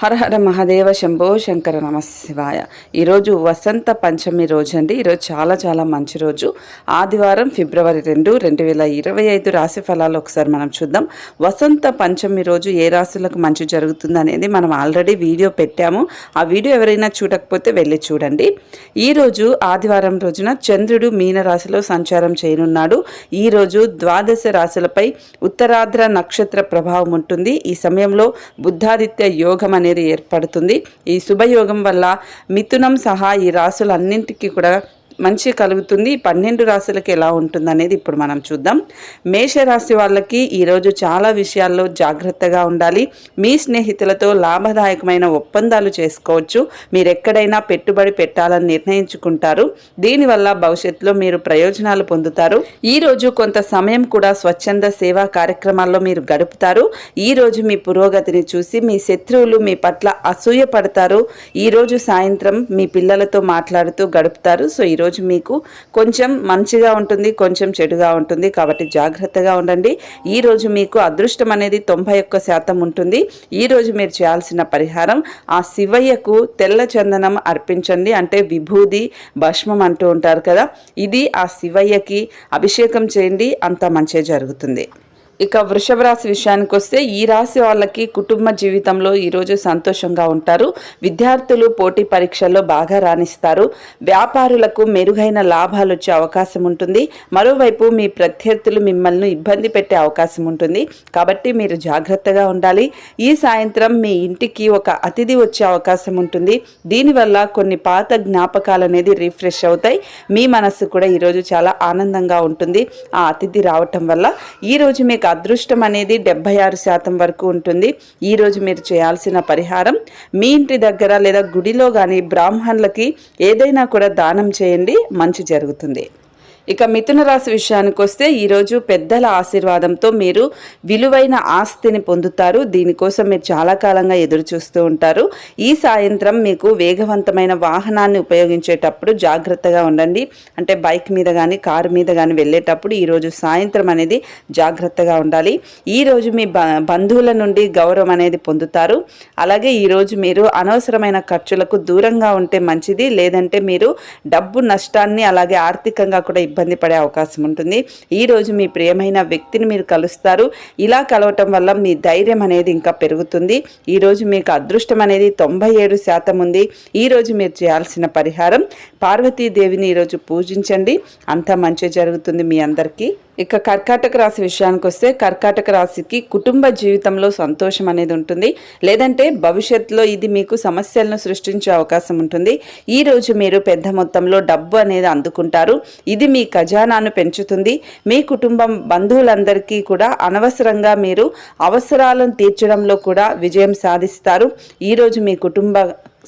హర హర మహాదేవ శంభో శంకర నమశివాయ ఈరోజు వసంత పంచమి రోజు అండి ఈరోజు చాలా చాలా మంచి రోజు. ఆదివారం ఫిబ్రవరి రెండు రెండు వేల ఇరవై ఐదు రాశి ఫలాలు ఒకసారి మనం చూద్దాం. వసంత పంచమి రోజు ఏ రాశులకు మంచి జరుగుతుంది అనేది మనం ఆల్రెడీ వీడియో పెట్టాము. ఆ వీడియో ఎవరైనా చూడకపోతే వెళ్ళి చూడండి. ఈరోజు ఆదివారం రోజున చంద్రుడు మీన రాశిలో సంచారం చేయనున్నాడు. ఈరోజు ద్వాదశ రాశులపై ఉత్తరాద్ర నక్షత్ర ప్రభావం ఉంటుంది. ఈ సమయంలో బుద్ధాదిత్య యోగం అనేది ఏర్పడుతుంది. ఈ శుభయోగం వల్ల మిథునం సహా ఈ రాసులన్నింటికీ కూడా మంచి కలుగుతుంది. పన్నెండు రాశులకి ఎలా ఉంటుంది అనేది ఇప్పుడు మనం చూద్దాం. మేషరాశి వాళ్ళకి ఈరోజు చాలా విషయాల్లో జాగ్రత్తగా ఉండాలి. మీ స్నేహితులతో లాభదాయకమైన ఒప్పందాలు చేసుకోవచ్చు. మీరు ఎక్కడైనా పెట్టుబడి పెట్టాలని నిర్ణయించుకుంటారు. దీనివల్ల భవిష్యత్తులో మీరు ప్రయోజనాలు పొందుతారు. ఈ రోజు కొంత సమయం కూడా స్వచ్ఛంద సేవా కార్యక్రమాల్లో మీరు గడుపుతారు. ఈరోజు మీ పురోగతిని చూసి మీ శత్రువులు మీ పట్ల అసూయ పడతారు. ఈరోజు సాయంత్రం మీ పిల్లలతో మాట్లాడుతూ గడుపుతారు. సో ఈరోజు మీకు కొంచెం మంచిగా ఉంటుంది కొంచెం చెడుగా ఉంటుంది. కాబట్టి జాగ్రత్తగా ఉండండి. ఈ రోజు మీకు అదృష్టం అనేది తొంభై ఒక్క శాతం ఉంటుంది. ఈ రోజు మీరు చేయాల్సిన పరిహారం ఆ శివయ్యకు తెల్ల చందనం అర్పించండి. అంటే విభూది భస్మం అంటూ ఉంటారు కదా. ఇది ఆ శివయ్యకి అభిషేకం చేయండి. అంత మంచి జరుగుతుంది. ఇక వృషభ రాశి విషయానికి వస్తే ఈ రాశి వాళ్ళకి కుటుంబ జీవితంలో ఈరోజు సంతోషంగా ఉంటారు. విద్యార్థులు పోటీ పరీక్షల్లో బాగా రాణిస్తారు. వ్యాపారులకు మెరుగైన లాభాలు వచ్చే అవకాశం ఉంటుంది. మరోవైపు మీ ప్రత్యర్థులు మిమ్మల్ని ఇబ్బంది పెట్టే అవకాశం ఉంటుంది. కాబట్టి మీరు జాగ్రత్తగా ఉండాలి. ఈ సాయంత్రం మీ ఇంటికి ఒక అతిథి వచ్చే అవకాశం ఉంటుంది. దీనివల్ల కొన్ని పాత జ్ఞాపకాలు అనేది రిఫ్రెష్ అవుతాయి. మీ మనస్సు కూడా ఈరోజు చాలా ఆనందంగా ఉంటుంది. ఆ అతిథి రావటం వల్ల ఈరోజు మీకు అదృష్టం అనేది డెబ్బై ఆరు శాతం వరకు ఉంటుంది. ఈరోజు మీరు చేయాల్సిన పరిహారం మీ ఇంటి దగ్గర లేదా గుడిలో కానీ బ్రాహ్మణులకి ఏదైనా కూడా దానం చేయండి మంచి జరుగుతుంది. ఇక మిథున రాశి విషయానికి వస్తే ఈరోజు పెద్దల ఆశీర్వాదంతో మీరు విలువైన ఆస్తిని పొందుతారు. దీనికోసం మీరు చాలా కాలంగా ఎదురు చూస్తూ ఉంటారు. ఈ సాయంత్రం మీకు వేగవంతమైన వాహనాన్ని ఉపయోగించేటప్పుడు జాగ్రత్తగా ఉండండి. అంటే బైక్ మీద కానీ కారు మీద కానీ వెళ్ళేటప్పుడు ఈరోజు సాయంత్రం అనేది జాగ్రత్తగా ఉండాలి. ఈరోజు మీ బ బంధువుల నుండి గౌరవం అనేది పొందుతారు. అలాగే ఈరోజు మీరు అనవసరమైన ఖర్చులకు దూరంగా ఉంటే మంచిది. లేదంటే మీరు డబ్బు నష్టాన్ని అలాగే ఆర్థికంగా కూడా ఇబ్బంది పడే అవకాశం ఉంటుంది. ఈరోజు మీ ప్రియమైన వ్యక్తిని మీరు కలుస్తారు. ఇలా కలవటం వల్ల మీ ధైర్యం అనేది ఇంకా పెరుగుతుంది. ఈ రోజు మీకు అదృష్టం అనేది తొంభై ఏడు శాతం ఉంది. ఈ రోజు మీరు చేయాల్సిన పరిహారం పార్వతీదేవిని ఈరోజు పూజించండి. అంతా మంచి జరుగుతుంది మీ అందరికీ. ఇక కర్కాటక రాశి విషయానికి వస్తే కర్కాటక రాశికి కుటుంబ జీవితంలో సంతోషం అనేది ఉంటుంది. లేదంటే భవిష్యత్తులో ఇది మీకు సమస్యలను సృష్టించే అవకాశం ఉంటుంది. ఈ రోజు మీరు పెద్ద మొత్తంలో డబ్బు అనేది అందుకుంటారు. ఇది మీ ఖజానాను పెంచుతుంది. మీ కుటుంబం బంధువులందరికీ కూడా అనవసరంగా మీరు అవసరాలను తీర్చడంలో కూడా విజయం సాధిస్తారు. ఈరోజు మీ కుటుంబ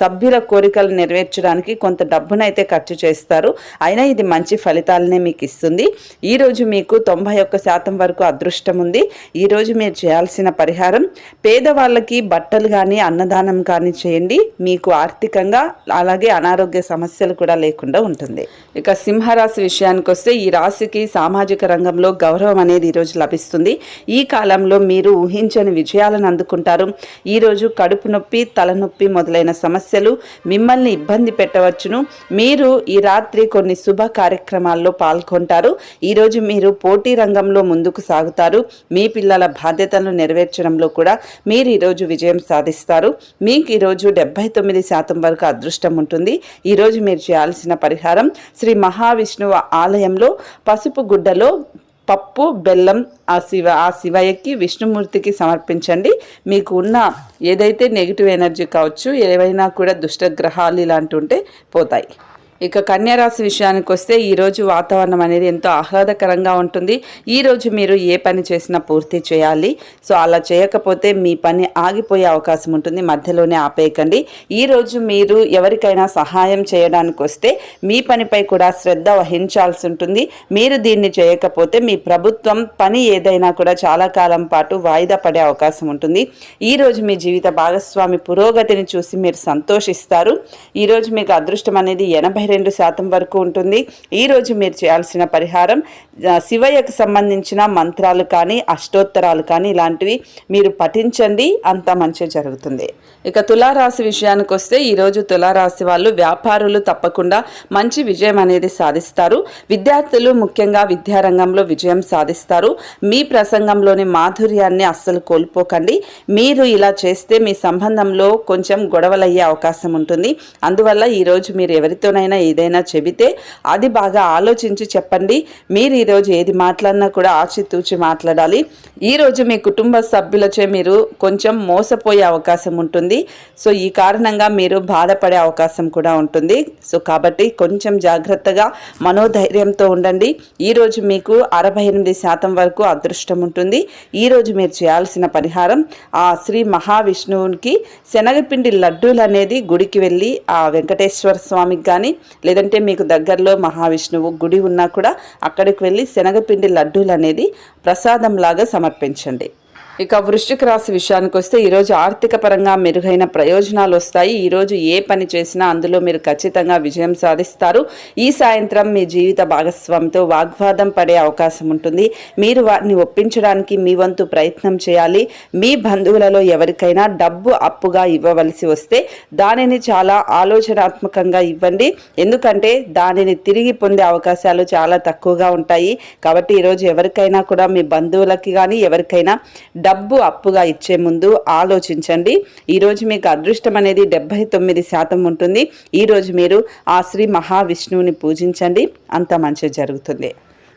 సభ్యుల కోరికలు నెరవేర్చడానికి కొంత డబ్బునైతే ఖర్చు చేస్తారు. అయినా ఇది మంచి ఫలితాలనే మీకు ఇస్తుంది ఈరోజు మీకు తొంభై ఒక్క శాతం వరకు అదృష్టం ఉంది. ఈరోజు మీరు చేయాల్సిన పరిహారం పేదవాళ్ళకి బట్టలు కానీ అన్నదానం కానీ చేయండి. మీకు ఆర్థికంగా అలాగే అనారోగ్య సమస్యలు కూడా లేకుండా ఉంటుంది. ఇక సింహరాశి విషయానికి వస్తే ఈ రాశికి సామాజిక రంగంలో గౌరవం అనేది ఈరోజు లభిస్తుంది. ఈ కాలంలో మీరు ఊహించని విజయాలను అందుకుంటారు. ఈరోజు కడుపు నొప్పి తలనొప్పి మొదలైన సమస్య సమస్యలు మిమ్మల్ని ఇబ్బంది పెట్టవచ్చును. మీరు ఈ రాత్రి కొన్ని శుభ కార్యక్రమాల్లో పాల్గొంటారు. ఈరోజు మీరు పోటీ రంగంలో ముందుకు సాగుతారు. మీ పిల్లల బాధ్యతలను నెరవేర్చడంలో కూడా మీరు ఈరోజు విజయం సాధిస్తారు. మీకు ఈరోజు డెబ్బై తొమ్మిది శాతం వరకు అదృష్టం ఉంటుంది. ఈరోజు మీరు చేయాల్సిన పరిహారం శ్రీ మహావిష్ణువు ఆలయంలో పసుపు గుడ్డలో పప్పు బెల్లం ఆ శివ ఆ శివయ్యకి విష్ణుమూర్తికి సమర్పించండి. మీకు ఉన్న ఏదైతే నెగిటివ్ ఎనర్జీ కావచ్చు ఏవైనా కూడా దుష్టగ్రహాలు ఇలాంటి ఉంటే పోతాయి. ఇక కన్యారాశి విషయానికి వస్తే ఈరోజు వాతావరణం అనేది ఎంతో ఆహ్లాదకరంగా ఉంటుంది. ఈరోజు మీరు ఏ పని చేసినా పూర్తి చేయాలి. సో అలా చేయకపోతే మీ పని ఆగిపోయే అవకాశం ఉంటుంది. మధ్యలోనే ఆపేయకండి. ఈరోజు మీరు ఎవరికైనా సహాయం చేయడానికి వస్తే మీ పనిపై కూడా శ్రద్ధ వహించాల్సి ఉంటుంది. మీరు దీన్ని చేయకపోతే మీ ప్రభుత్వం పని ఏదైనా కూడా చాలా కాలం పాటు వాయిదా పడే అవకాశం ఉంటుంది. ఈరోజు మీ జీవిత భాగస్వామి పురోగతిని చూసి మీరు సంతోషిస్తారు. ఈరోజు మీకు అదృష్టం అనేది ఎనభై రెండు శాతం వరకు ఉంటుంది. ఈరోజు మీరు చేయాల్సిన పరిహారం శివయ్యకు సంబంధించిన మంత్రాలు కానీ అష్టోత్తరాలు కానీ ఇలాంటివి మీరు పఠించండి. అంత మంచి జరుగుతుంది. ఇక తులారాశి విషయానికి వస్తే ఈరోజు తులారాశి వాళ్ళు వ్యాపారులు తప్పకుండా మంచి విజయం అనేది సాధిస్తారు. విద్యార్థులు ముఖ్యంగా విద్యారంగంలో విజయం సాధిస్తారు. మీ ప్రసంగంలోని మాధుర్యాన్ని అస్సలు కోల్పోకండి. మీరు ఇలా చేస్తే మీ సంబంధంలో కొంచెం గొడవలయ్యే అవకాశం ఉంటుంది. అందువల్ల ఈరోజు మీరు ఎవరితోనైనా ఏదైనా చెబితే అది బాగా ఆలోచించి చెప్పండి. మీరు ఈరోజు ఏది మాట్లాడినా కూడా ఆచితూచి మాట్లాడాలి. ఈరోజు మీ కుటుంబ సభ్యులచే మీరు కొంచెం మోసపోయే అవకాశం ఉంటుంది. సో ఈ కారణంగా మీరు బాధపడే అవకాశం కూడా ఉంటుంది. సో కాబట్టి కొంచెం జాగ్రత్తగా మనోధైర్యంతో ఉండండి. ఈరోజు మీకు అరవై ఎనిమిది శాతం వరకు అదృష్టం ఉంటుంది. ఈరోజు మీరు చేయాల్సిన పరిహారం ఆ శ్రీ మహావిష్ణువునికి శనగపిండి లడ్డూలు అనేది గుడికి వెళ్ళి ఆ వెంకటేశ్వర స్వామికి కానీ లేదంటే మీకు దగ్గరలో మహావిష్ణువు గుడి ఉన్నా కూడా అక్కడికి వెళ్ళి శనగపిండి లడ్డూలు అనేది ప్రసాదంలాగా సమర్పించండి. ఇక వృశ్చిక రాశి విషయానికి వస్తే ఈరోజు ఆర్థిక పరంగా మెరుగైన ప్రయోజనాలు వస్తాయి. ఈరోజు ఏ పని చేసినా అందులో మీరు ఖచ్చితంగా విజయం సాధిస్తారు. ఈ సాయంత్రం మీ జీవిత భాగస్వామితో వాగ్వాదం పడే అవకాశం ఉంటుంది. మీరు వారిని ఒప్పించడానికి మీ వంతు ప్రయత్నం చేయాలి. మీ బంధువులలో ఎవరికైనా డబ్బు అప్పుగా ఇవ్వవలసి వస్తే దానిని చాలా ఆలోచనాత్మకంగా ఇవ్వండి. ఎందుకంటే దానిని తిరిగి పొందే అవకాశాలు చాలా తక్కువగా ఉంటాయి. కాబట్టి ఈరోజు ఎవరికైనా కూడా మీ బంధువులకి కానీ ఎవరికైనా డబ్బు అప్పుగా ఇచ్చే ముందు ఆలోచించండి. ఈరోజు మీకు అదృష్టం అనేది డెబ్బై తొమ్మిది శాతం ఉంటుంది. ఈరోజు మీరు ఆ శ్రీ మహావిష్ణువుని పూజించండి. అంత మంచి జరుగుతుంది.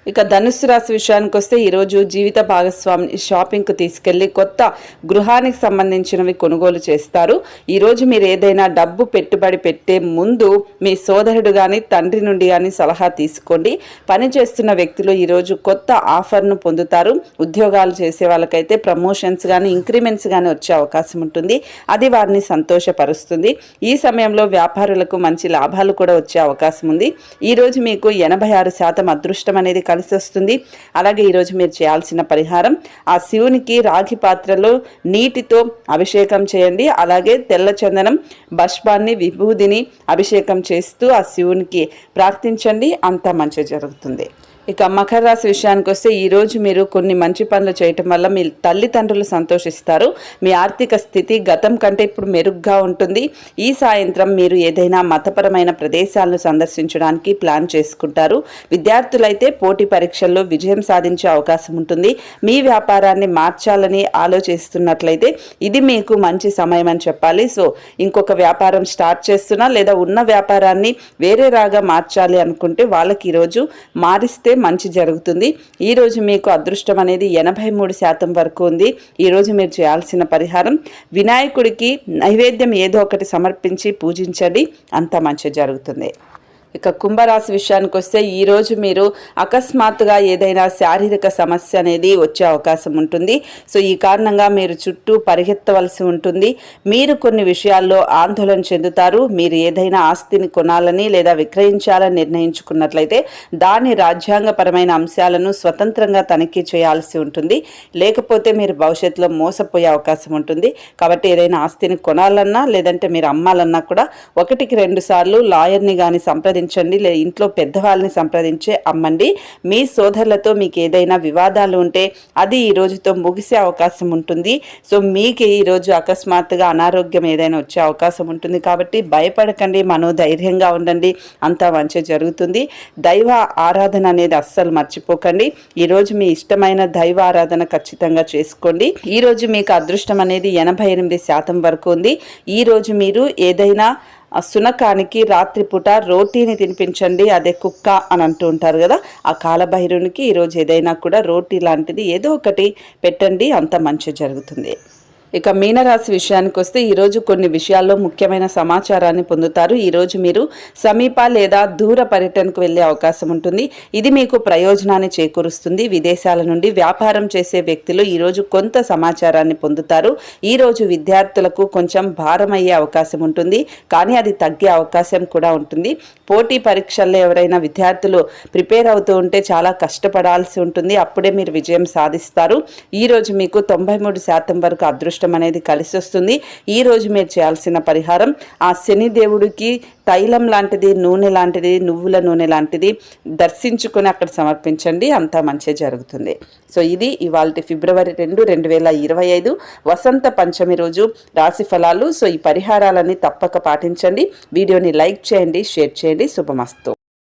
ఇక ధనుసు రాశి విషయానికి వస్తే ఈరోజు జీవిత భాగస్వామిని షాపింగ్కు తీసుకెళ్ళి కొత్త గృహానికి సంబంధించినవి కొనుగోలు చేస్తారు. ఈరోజు మీరు ఏదైనా డబ్బు పెట్టుబడి పెట్టే ముందు మీ సోదరుడు కానీ తండ్రి నుండి కానీ సలహా తీసుకోండి. పని చేస్తున్న వ్యక్తులు ఈరోజు కొత్త ఆఫర్ను పొందుతారు. ఉద్యోగాలు చేసే వాళ్ళకైతే ప్రమోషన్స్ కానీ ఇంక్రిమెంట్స్ కానీ వచ్చే అవకాశం ఉంటుంది. అది వారిని సంతోషపరుస్తుంది. ఈ సమయంలో వ్యాపారులకు మంచి లాభాలు కూడా వచ్చే అవకాశం ఉంది. ఈరోజు మీకు ఎనభై ఆరు శాతం అదృష్టం అనేది కలిసి వస్తుంది అలాగే ఈరోజు మీరు చేయాల్సిన పరిహారం ఆ శివునికి రాగి పాత్రలో నీటితో అభిషేకం చేయండి. అలాగే తెల్ల చందనం బష్పాన్ని విభూదిని అభిషేకం చేస్తూ ఆ శివునికి ప్రార్థించండి. అంతా మంచి జరుగుతుంది. ఇక మకర రాశి విషయానికి వస్తే ఈరోజు మీరు కొన్ని మంచి పనులు చేయటం వల్ల మీ తల్లిదండ్రులు సంతోషిస్తారు. మీ ఆర్థిక స్థితి గతం కంటే ఇప్పుడు మెరుగ్గా ఉంటుంది. ఈ సాయంత్రం మీరు ఏదైనా మతపరమైన ప్రదేశాలను సందర్శించడానికి ప్లాన్ చేసుకుంటారు. విద్యార్థులైతే పోటీ పరీక్షల్లో విజయం సాధించే అవకాశం ఉంటుంది. మీ వ్యాపారాన్ని మార్చాలని ఆలోచిస్తున్నట్లయితే ఇది మీకు మంచి సమయం అని చెప్పాలి. సో ఇంకొక వ్యాపారం స్టార్ట్ చేస్తున్నా లేదా ఉన్న వ్యాపారాన్ని వేరే రాగా మార్చాలి అనుకుంటే వాళ్ళకి ఈరోజు మారిస్తే మంచి జరుగుతుంది. ఈరోజు మీకు అదృష్టం అనేది ఎనభై మూడు శాతం వరకు ఉంది. ఈరోజు మీరు చేయాల్సిన పరిహారం వినాయకుడికి నైవేద్యం ఏదో ఒకటి సమర్పించి పూజించండి. అంత మంచి జరుగుతుంది. ఇక కుంభరాశి విషయానికి వస్తే ఈరోజు మీరు అకస్మాత్తుగా ఏదైనా శారీరక సమస్య అనేది వచ్చే అవకాశం ఉంటుంది. సో ఈ కారణంగా మీరు చుట్టూ పరిగెత్తవలసి ఉంటుంది. మీరు కొన్ని విషయాల్లో ఆందోళన చెందుతారు. మీరు ఏదైనా ఆస్తిని కొనాలని లేదా విక్రయించాలని నిర్ణయించుకున్నట్లయితే దాని రాజ్యాంగపరమైన అంశాలను స్వతంత్రంగా తనిఖీ చేయాల్సి ఉంటుంది. లేకపోతే మీరు భవిష్యత్తులో మోసపోయే అవకాశం ఉంటుంది. కాబట్టి ఏదైనా ఆస్తిని కొనాలన్నా లేదంటే మీరు అమ్మాలన్నా కూడా ఒకటికి రెండు సార్లు లాయర్ని కానీ సంప్రదించండి. లే ఇంట్లో పెద్దవాళ్ళని సంప్రదించి అమ్మండి. మీ సోదరులతో మీకు ఏదైనా వివాదాలు ఉంటే అది ఈ రోజుతో ముగిసే అవకాశం ఉంటుంది. సో మీకు ఈరోజు అకస్మాత్తుగా అనారోగ్యం ఏదైనా వచ్చే అవకాశం ఉంటుంది కాబట్టి భయపడకండి మనోధైర్యంగా ఉండండి. అంతా మంచి జరుగుతుంది. దైవ ఆరాధన అనేది అస్సలు మర్చిపోకండి. ఈరోజు మీ ఇష్టమైన దైవ ఆరాధన ఖచ్చితంగా చేసుకోండి. ఈరోజు మీకు అదృష్టం అనేది ఎనభై ఎనిమిది శాతం వరకు ఉంది. ఈరోజు మీరు ఏదైనా ఆ సునకానికి రాత్రిపూట రోటీని తినిపించండి అదే కుక్క అని అంటూ ఉంటారు కదా. ఆ కాలభైరునికి ఈరోజు ఏదైనా కూడా రోటీ లాంటిది ఏదో ఒకటి పెట్టండి అంత మంచి జరుగుతుంది. ఇక మీనరాశి విషయానికి వస్తే ఈరోజు కొన్ని విషయాల్లో ముఖ్యమైన సమాచారాన్ని పొందుతారు. ఈరోజు మీరు సమీప లేదా దూర పర్యటనకు వెళ్ళే అవకాశం ఉంటుంది. ఇది మీకు ప్రయోజనాన్ని చేకూరుస్తుంది. విదేశాల నుండి వ్యాపారం చేసే వ్యక్తులు ఈరోజు కొంత సమాచారాన్ని పొందుతారు. ఈరోజు విద్యార్థులకు కొంచెం భారం అయ్యే అవకాశం ఉంటుంది. కానీ అది తగ్గే అవకాశం కూడా ఉంటుంది. పోటీ పరీక్షల్లో ఎవరైనా విద్యార్థులు ప్రిపేర్ అవుతూ ఉంటే చాలా కష్టపడాల్సి ఉంటుంది. అప్పుడే మీరు విజయం సాధిస్తారు. ఈరోజు మీకు తొంభై మూడు శాతం వరకు అదృష్టం అదృష్టం అనేది కలిసి వస్తుంది. ఈ రోజు మీరు చేయాల్సిన పరిహారం ఆ శని దేవుడికి తైలం లాంటిది నూనె లాంటిది నువ్వుల నూనె లాంటిది దర్శించుకొని అక్కడ సమర్పించండి. అంతా మంచిగా జరుగుతుంది. సో ఇది ఇవాళ ఫిబ్రవరి రెండు రెండు వేల ఇరవై ఐదు వసంత పంచమి రోజు రాశి ఫలాలు. సో ఈ పరిహారాలన్నీ తప్పక పాటించండి. వీడియోని లైక్ చేయండి షేర్ చేయండి. శుభమస్తు.